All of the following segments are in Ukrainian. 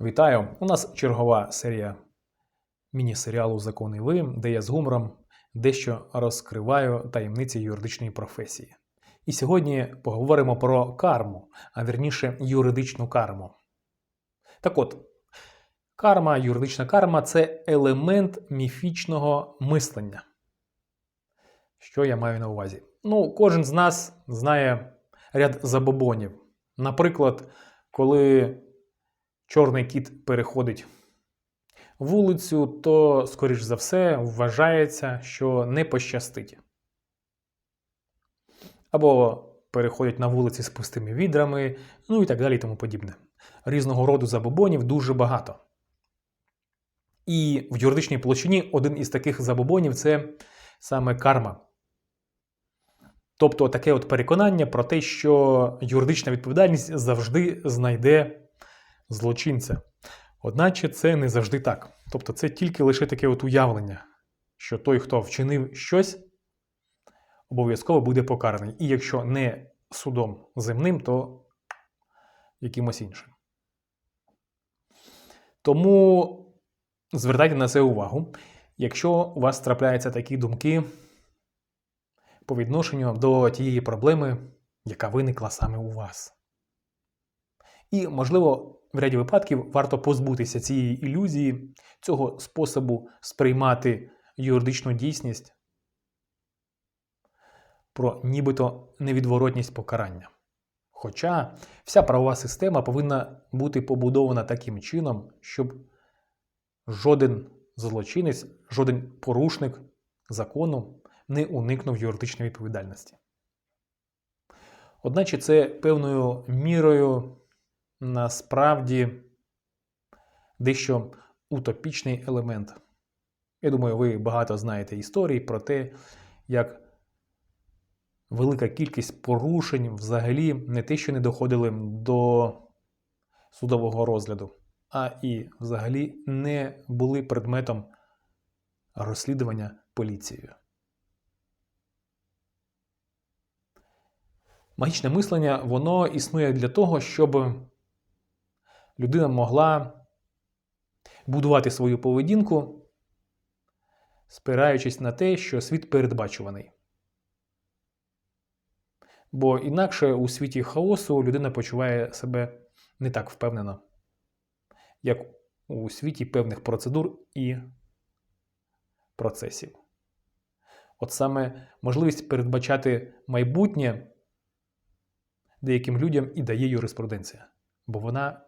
Вітаю! У нас чергова серія міні-серіалу Закони Ви, де я з гумором дещо розкриваю таємниці юридичної професії. І сьогодні поговоримо про карму, а вірніше юридичну карму. Так от, карма, юридична карма це елемент міфічного мислення. Що я маю на увазі? Ну, кожен з нас знає ряд забобонів. Наприклад, коли чорний кіт переходить вулицю, то, скоріш за все, вважається, що не пощастить. Або переходять на вулиці з пустими відрами, ну і так далі і тому подібне. Різного роду забобонів дуже багато. І в юридичній площині один із таких забобонів це саме карма. Тобто таке от переконання про те, що юридична відповідальність завжди знайде злочинця. Одначе це не завжди так. Тобто це тільки лише таке от уявлення, що той, хто вчинив щось, обов'язково буде покараний. І якщо не судом земним, то якимось іншим. Тому звертайте на це увагу. Якщо у вас трапляються такі думки по відношенню до тієї проблеми, яка виникла саме у вас. І, можливо, в ряді випадків варто позбутися цієї ілюзії, цього способу сприймати юридичну дійсність про нібито невідворотність покарання. Хоча вся правова система повинна бути побудована таким чином, щоб жоден злочинець, жоден порушник закону не уникнув юридичної відповідальності. Одначе це певною мірою насправді дещо утопічний елемент. Я думаю, ви багато знаєте історій про те, як велика кількість порушень взагалі не те, що не доходили до судового розгляду, а і взагалі не були предметом розслідування поліцією. Магічне мислення, воно існує для того, щоб людина могла будувати свою поведінку, спираючись на те, що світ передбачуваний. Бо інакше у світі хаосу людина почуває себе не так впевнено, як у світі певних процедур і процесів. От саме можливість передбачати майбутнє деяким людям і дає юриспруденція, бо вона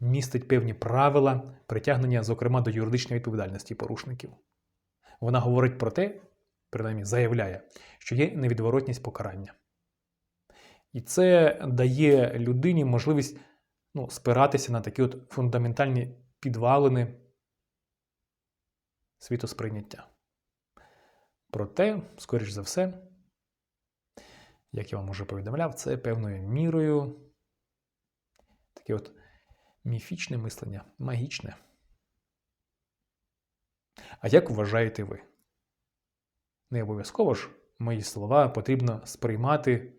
містить певні правила притягнення, зокрема, до юридичної відповідальності порушників. Вона говорить про те, принаймні заявляє, що є невідворотність покарання. І це дає людині можливість ну, спиратися на такі от фундаментальні підвалини світосприйняття. Проте, скоріш за все, як я вам уже повідомляв, це певною мірою таке от міфічне мислення, магічне. А як вважаєте ви? Не обов'язково ж мої слова потрібно сприймати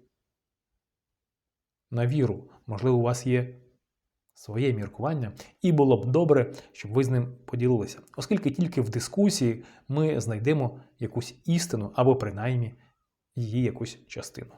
на віру. Можливо, у вас є своє міркування, і було б добре, щоб ви з ним поділилися. Оскільки тільки в дискусії ми знайдемо якусь істину або принаймні її якусь частину.